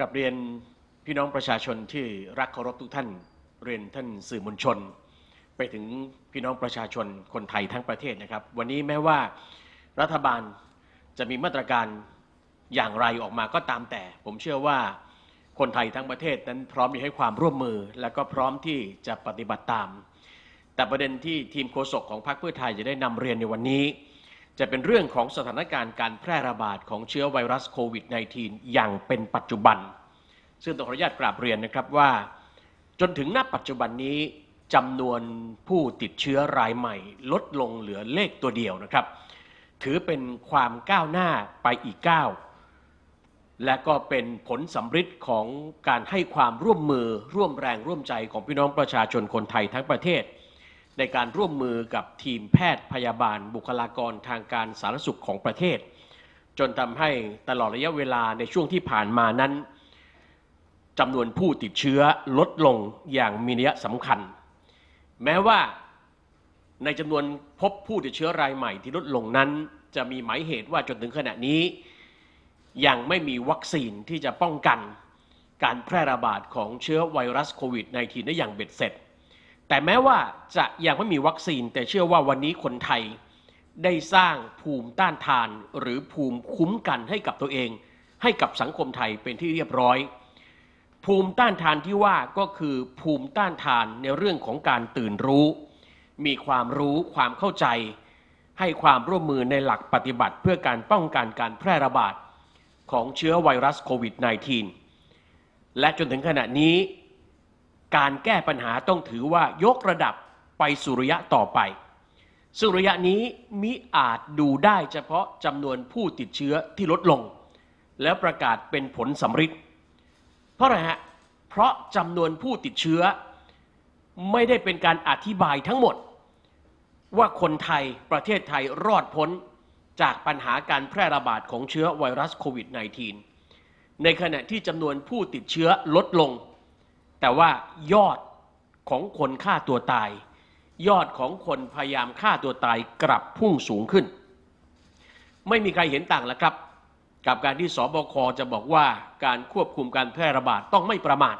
กับเรียนพี่น้องประชาชนที่รักเคารพทุกท่าน เรียนท่านสื่อมวลชน ไปถึงพี่น้องประชาชนคนไทยทั้งประเทศนะครับ วันนี้แม้ว่ารัฐบาลจะมีมาตรการอย่างไรออกมาก็ตามแต่ ผมเชื่อว่าคนไทยทั้งประเทศนั้นพร้อมที่ให้ความร่วมมือ และก็พร้อมที่จะปฏิบัติตาม แต่ประเด็นที่ทีมโฆษกของพรรคเพื่อไทยจะได้นำเรียนในวันนี้ จะเป็นเรื่องของสถานการณ์การแพร่ระบาดของเชื้อไวรัสโควิด -19 อย่างเป็นปัจจุบัน ซึ่งต้องขออนุญาตกราบเรียนนะครับว่า จนถึงณปัจจุบันนี้จำนวนผู้ติดเชื้อรายใหม่ ลดลงเหลือเลขตัวเดียวนะครับ ถือเป็นความก้าวหน้าไปอีกก้าวและก็เป็นผลสำฤทธิ์ของการให้ความร่วมมือร่วมแรงร่วมใจของพี่น้องประชาชนคนไทยทั้งประเทศ ในการร่วมมือกับทีมแพทย์พยาบาลบุคลากรทางการสาธารณสุขของประเทศ จนทำให้ตลอดระยะเวลาในช่วงที่ผ่านมานั้นจำนวนผู้ติดเชื้อลดลงอย่างมีนัยสำคัญ แม้ว่าในจำนวนพบผู้ติดเชื้อรายใหม่ที่ลดลงนั้น จะมีหมายเหตุว่าจนถึงขณะนี้ ยังไม่มีวัคซีนที่จะป้องกัน การแพร่ระบาดของเชื้อไวรัสโควิด -19 ได้อย่างเบ็ดเสร็จ แต่แม้ว่าจะยังไม่มีวัคซีน แต่เชื่อว่าวันนี้คนไทยได้สร้างภูมิต้านทาน หรือภูมิคุ้มกันให้กับตัวเอง ให้กับสังคมไทยเป็นที่เรียบร้อย ภูมิต้านทานที่ว่าก็คือภูมิต้านทานในเรื่องของการตื่นรู้ มีความรู้ความเข้าใจ ให้ความร่วมมือในหลักปฏิบัติเพื่อการป้องกันการแพร่ระบาดของเชื้อไวรัสโควิด -19 และจนถึงขณะนี้ การแก้ปัญหาต้องถือว่ายกระดับไปสู่ระยะต่อไป ซึ่งระยะนี้มิอาจดูได้เฉพาะจำนวนผู้ติดเชื้อที่ลดลง แล้วประกาศเป็นผลสำฤทธิ์เพราะอะไรฮะเพราะจำนวนผู้ติดเชื้อ ไม่ได้เป็นการอธิบายทั้งหมด ว่าคนไทยประเทศไทยรอดพ้นจากปัญหาการแพร่ระบาดของเชื้อไวรัสโควิด -19 ในขณะที่จำนวนผู้ติดเชื้อลดลง แต่ว่ายอดของคนฆ่าตัวตาย ยอดของคนพยายามฆ่าตัวตายกลับพุ่งสูงขึ้น ไม่มีใครเห็นต่างแล้วครับ กับการที่สบคจะบอกว่าการควบคุมการแพร่ระบาดต้องไม่ประมาท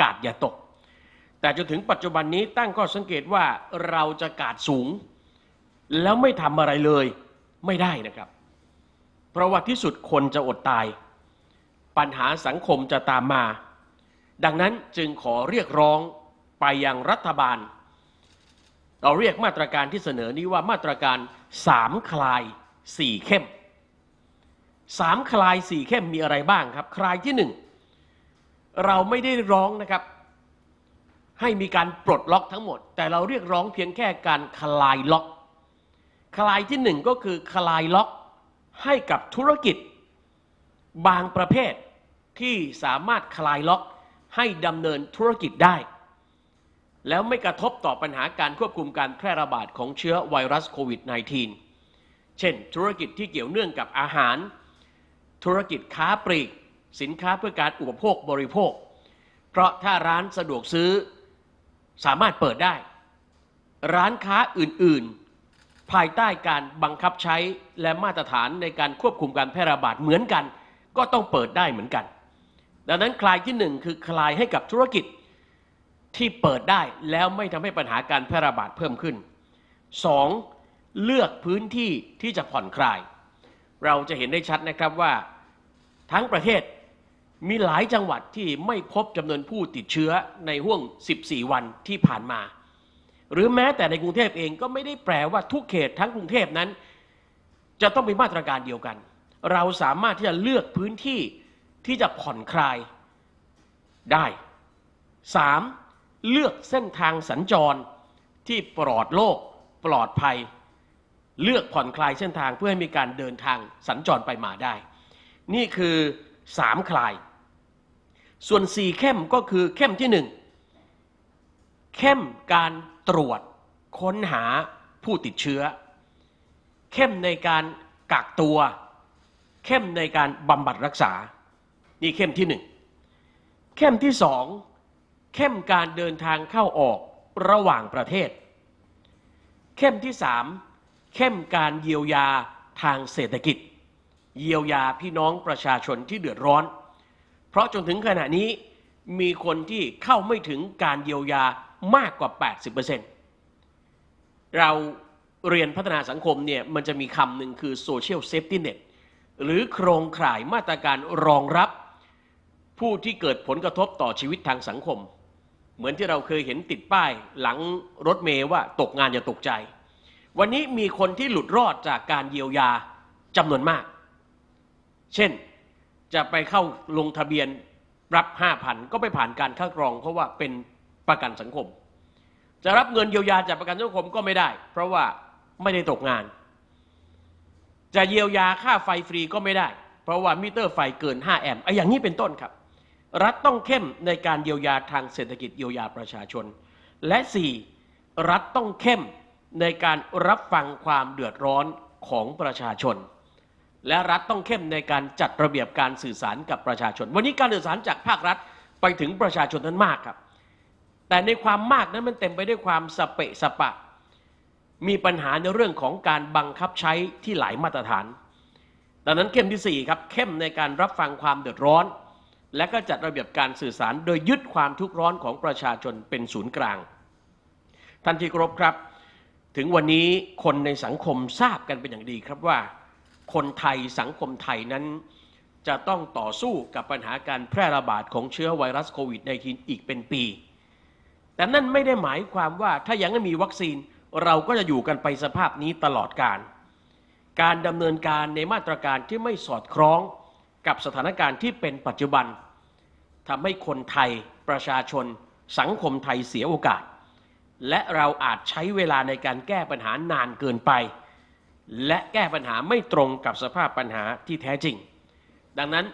กาดอย่าตก แต่จนถึงปัจจุบันนี้ตั้งข้อสังเกตว่าเราจะกาดสูง แล้วไม่ทำอะไรเลยไม่ได้นะครับ เพราะว่าที่สุดคนจะอดตาย ปัญหาสังคมจะตามมา ดังนั้นจึงขอเรียกร้องไปยังรัฐบาล เราเรียกมาตรการที่เสนอนี้ว่ามาตรการสามคลายสี่เข้มสามคลายสี่เข้มมีอะไรบ้างครับ คลายที่หนึ่งเราไม่ได้ร้องนะครับ ให้มีการปลดล็อกทั้งหมด แต่เราเรียกร้องเพียงแค่การคลายล็อก คลายที่หนึ่งก็คือคลายล็อกให้กับธุรกิจ บางประเภทที่สามารถคลายล็อก ให้ดำเนินธุรกิจได้ แล้วไม่กระทบต่อปัญหาการควบคุมการแพร่ระบาดของเชื้อไวรัสโควิด -19 เช่น ธุรกิจที่เกี่ยวเนื่องกับอาหาร ธุรกิจค้าปลีก สินค้าเพื่อการอุปโภคบริโภค เพราะถ้าร้านสะดวกซื้อสามารถเปิดได้ ร้านค้าอื่น ๆ ภายใต้การบังคับใช้และมาตรฐานในการควบคุมการแพร่ระบาดเหมือนกัน ก็ต้องเปิดได้เหมือนกัน ดังนั้นคลายที่หนึ่งคือคลายให้กับธุรกิจที่เปิดได้แล้วไม่ทำให้ปัญหาการแพร่ระบาดเพิ่มขึ้น 2. เลือกพื้นที่ที่จะผ่อนคลาย เราจะเห็นได้ชัดนะครับว่าทั้งประเทศมีหลายจังหวัดที่ไม่พบจำนวนผู้ติดเชื้อในห่วง 14 วันที่ผ่านมา หรือแม้แต่ในกรุงเทพเองก็ไม่ได้แปลว่าทุกเขตทั้งกรุงเทพนั้น จะต้องมีมาตรการเดียวกัน เราสามารถที่จะเลือกพื้นที่ ที่จะผ่อนคลายได้ 3. เลือกเส้นทางสัญจรที่ปลอดโรคปลอดภัย เลือกผ่อนคลายเส้นทางเพื่อให้มีการเดินทางสัญจรไปมาได้ นี่คือสามคลาย ส่วนสี่เข้มก็คือเข้มที่หนึ่งเข้มการตรวจค้นหาผู้ติดเชื้อ เข้มในการกักตัว เข้มในการบำบัดรักษา นี่เข้มที่หนึ่งเข้มที่สองเข้มการเดินทางเข้าออกระหว่างประเทศ เข้มที่สามเข้มการเยียวยาทางเศรษฐกิจ เยียวยาพี่น้องประชาชนที่เดือดร้อน เพราะจนถึงขณะนี้มีคนที่เข้าไม่ถึงการเยียวยามากกว่า 80%เราเรียนพัฒนาสังคมเนี่ยมันจะมีคำหนึ่งคือ social safety net หรือโครงข่ายมาตรการรองรับ ผู้ที่เกิดผลกระทบต่อชีวิตทางสังคม เหมือนที่เราเคยเห็นติดป้ายหลังรถเมย์ว่าตกงานอย่าตกใจ วันนี้มีคนที่หลุดรอดจากการเยียวยาจำนวนมาก เช่นจะไปเข้าลงทะเบียนรับ 5,000 ก็ไปผ่านการคัดกรอง เพราะว่าเป็นประกันสังคม จะรับเงินเยียวยาจากประกันสังคมก็ไม่ได้ เพราะว่าไม่ได้ตกงาน จะเยียวยาค่าไฟฟรีก็ไม่ได้ เพราะว่ามิเตอร์ไฟเกิน 5 แอมป์ไอ้อย่างนี้เป็นต้นครับ รัฐต้องเข้มในการเยียวยาทางเศรษฐกิจเยียวยาประชาชน และ 4. รัฐต้องเข้มในการรับฟังความเดือดร้อนของประชาชน และรัฐต้องเข้มในการจัดระเบียบการสื่อสารกับประชาชน วันนี้การสื่อสารจากภาครัฐไปถึงประชาชนนั้นมากครับ แต่ในความมากนั้นมันเต็มไปด้วยความสเปะสปะ มีปัญหาในเรื่องของการบังคับใช้ที่หลายมาตรฐาน ดังนั้นเข้มที่4ครับเข้มในการรับฟังความเดือดร้อน และก็จัดระเบียบการสื่อสารโดยยึดความทุกข์ร้อนของประชาชนเป็นศูนย์กลาง ท่านที่เคารพครับ ถึงวันนี้คนในสังคมทราบกันเป็นอย่างดีครับว่า คนไทยสังคมไทยนั้น จะต้องต่อสู้กับปัญหาการแพร่ระบาดของเชื้อไวรัสโควิด -19 อีกเป็นปี แต่นั่นไม่ได้หมายความว่าถ้ายังไม่มีวัคซีนเราก็จะอยู่กันไปสภาพนี้ตลอดการ การดำเนินการในมาตรการที่ไม่สอดคล้อง กับสถานการณ์ที่เป็นปัจจุบันทำให้คนไทยประชาชน สังคมไทยเสียโอกาส และเราอาจใช้เวลาในการแก้ปัญหานานเกินไป และแก้ปัญหาไม่ตรงกับสภาพปัญหาที่แท้จริง ดังนั้น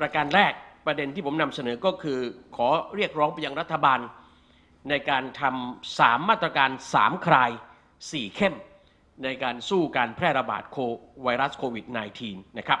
ประการแรกประเด็นที่ผมนำเสนอก็คือ ขอเรียกร้องไปยังรัฐบาล ในการทำสามมาตรการสามคลายสี่เข้ม ในการสู้การแพร่ระบาดโคไวรัสโควิด -19 นะครับ